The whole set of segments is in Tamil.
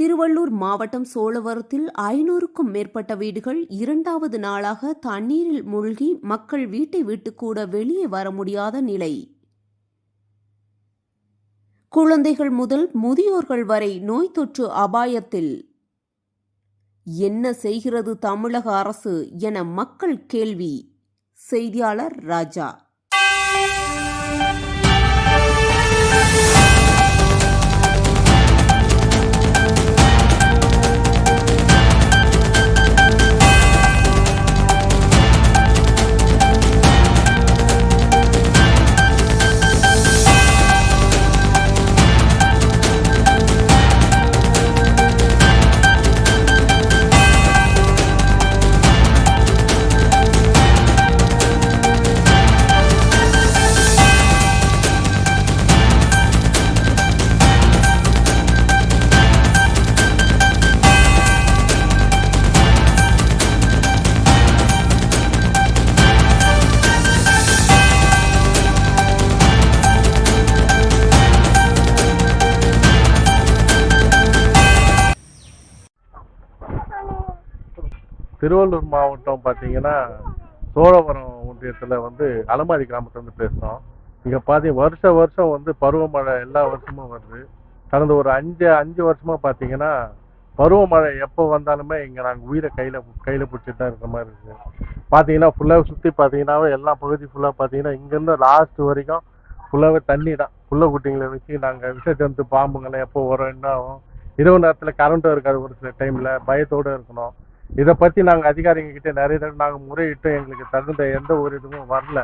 திருவள்ளூர் மாவட்டம் சோழவரத்தில் ஐநூறுக்கும் மேற்பட்ட வீடுகள் இரண்டாவது நாளாக தண்ணீரில் மூழ்கி மக்கள் வீட்டை விட்டு கூட வெளியே வர முடியாத நிலை. குழந்தைகள் முதல் முதியோர்கள் வரை நோய் தொற்று அபாயத்தில். என்ன செய்கிறது தமிழக அரசு என மக்கள் கேள்வி. செய்தியாளர் ராஜா. திருவள்ளூர் மாவட்டம் பார்த்தீங்கன்னா சோழவரம் ஒன்றியத்தில் வந்து அலமாரி கிராமத்துலேருந்து பேசுகிறோம் இங்கே பார்த்தீங்க வருஷ வருஷம் வந்து பருவமழை எல்லா வருஷமும் வருது. கடந்த ஒரு அஞ்சு அஞ்சு வருஷமாக பார்த்தீங்கன்னா பருவமழை எப்போ வந்தாலுமே இங்கே நாங்கள் உயிரை கையில் கையில் பிடிச்சிட்டு தான் இருக்கிற மாதிரி இருக்குது பார்த்தீங்கன்னா ஃபுல்லாக சுற்றி பார்த்தீங்கன்னாவே எல்லா பகுதி ஃபுல்லாக பார்த்தீங்கன்னா இங்கேருந்து லாஸ்ட் வரைக்கும் ஃபுல்லாகவே தண்ணி தான். புள்ள குட்டிங்களை வச்சு நாங்கள் விஷ ஜந்து எப்போ வரும் என்ன ஆகும். இரவு நேரத்தில் கரண்ட்டும் இருக்காது ஒரு சில டைமில் பயத்தோடு இருக்கணும். இதை பற்றி நாங்கள் அதிகாரிங்க கிட்ட நிறைய தடவை நாங்கள் முறையிட்டோம். எங்களுக்கு தகுந்த எந்த ஒரு இதுவும் வரல.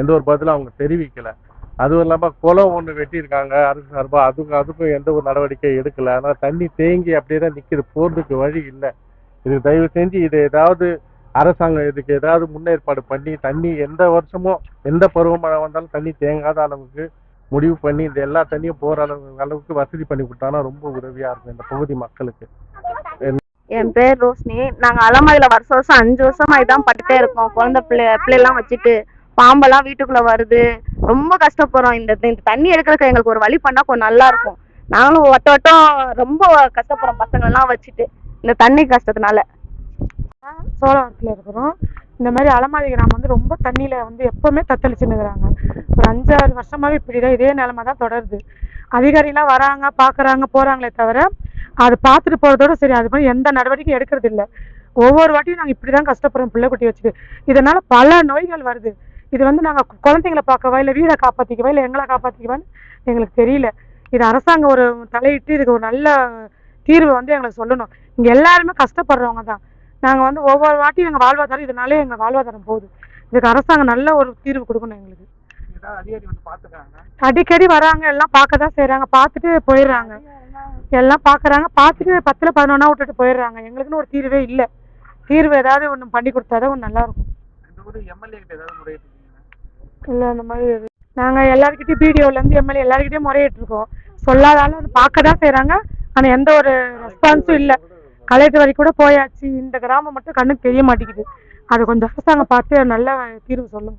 எந்த ஒரு பதிலும் அவங்க தெரிவிக்கல. அதுவும் இல்லாமல் குளம் ஒன்று வெட்டியிருக்காங்க. அரசு சார்பாக அதுக்கும் அதுக்கும் எந்த ஒரு நடவடிக்கை எடுக்கல. ஆனா தண்ணி தேங்கி அப்படியே தான் நிற்கிது போகிறதுக்கு வழி இல்லை. இது தயவு செஞ்சு இது ஏதாவது அரசாங்கம் இதுக்கு ஏதாவது முன்னேற்பாடு பண்ணி தண்ணி எந்த வருஷமும் எந்த பருவமழை வந்தாலும் தண்ணி தேங்காத அளவுக்கு முடிவு பண்ணி இந்த எல்லா தண்ணியும் போகிற அளவு அளவுக்கு வசதி பண்ணி கொடுத்தாங்கன்னா ரொம்ப உதவியாக இருக்கும் இந்த பகுதி மக்களுக்கு. என் பேர் ரோஷினி. நாங்க அலமாரியில வருஷம் வருஷம் அஞ்சு வருஷமா இதான் பட்டுட்டே இருக்கோம். குழந்தை பிள்ளை பிள்ளைலாம் வச்சுட்டு பாம்பெல்லாம் வீட்டுக்குள்ள வருது. ரொம்ப கஷ்டப்படுறோம். இந்த இந்த தண்ணி எடுக்கிறதுக்கு எங்களுக்கு ஒரு வழி பண்ணா கொஞ்சம் நல்லா இருக்கும். நாங்களும் வட்ட வட்டம் ரொம்ப கஷ்டப்படுறோம் பசங்களெல்லாம் வச்சுட்டு. இந்த தண்ணி கஷ்டத்தினால. சோழவரத்தில் இருக்கிறோம். இந்த மாதிரி அலமாரி கிராமம் வந்து ரொம்ப தண்ணியில் வந்து எப்போவுமே தத்தளிச்சுன்னுக்குறாங்க. ஒரு அஞ்சாறு வருஷமாவே இப்படி தான் இதே நிலமை தான் தொடருது. அதிகாரிலாம் வராங்க பார்க்குறாங்க போகிறாங்களே தவிர அது பார்த்துட்டு போகிறதோட சரி அது மாதிரி எந்த நடவடிக்கையும் எடுக்கிறது இல்லை. ஒவ்வொரு வாட்டியும் நாங்கள் இப்படி தான் கஷ்டப்படுறோம் பிள்ளை குட்டி வச்சுட்டு. இதனால் பல நோய்கள் வருது. இது வந்து நாங்கள் குழந்தைங்களை பார்க்கவா இல்லை வீடை காப்பாற்றிக்கவா இல்லை எங்களை காப்பாற்றிக்கவான்னு எங்களுக்கு தெரியல. இது அரசாங்கம் ஒரு தலையிட்டு இதுக்கு ஒரு நல்ல தீர்வு வந்து எங்களுக்கு சொல்லணும். இங்கே எல்லாருமே கஷ்டப்படுறவங்க தான். நாங்கள் வந்து ஒவ்வொரு வாட்டியும் எங்கள் வாழ்வாதாரம் இதனாலே எங்கள் வாழ்வாதாரம் போகுது. இதுக்கு அரசாங்கம் நல்ல ஒரு தீர்வு கொடுக்கணும் எங்களுக்கு. அடிக்கடி வராங்க எல்லாம் பார்க்க தான் செய்கிறாங்க பார்த்துட்டு போயிடுறாங்க. எல்லாம் பார்க்குறாங்க பார்த்துட்டு பத்தில் பதினொன்னா விட்டுட்டு போயிடுறாங்க. எங்களுக்குன்னு ஒரு தீர்வே இல்லை. தீர்வு ஏதாவது ஒன்று பண்ணி கொடுத்தாதான் ஒன்று நல்லா இருக்கும் இல்லை அந்த மாதிரி நாங்கள் எல்லாருக்கிட்டையும் பிடிஓலேருந்து எம்எல்ஏ எல்லாருக்கிட்டையும் முறையிட்டிருக்கோம். சொல்லாதாலும் அது பார்க்க தான் செய்கிறாங்க ஆனால் எந்த ஒரு ரெஸ்பான்ஸும் இல்லை. கலெக்டர் வரைக்கும் கூட போயாச்சு. இந்த கிராமம் மட்டும் கண்ணுக்கு தெரிய மாட்டேங்குது. அது கொஞ்சம் அரசாங்கம் பார்த்து நல்ல தீர்வு சொல்லுங்க.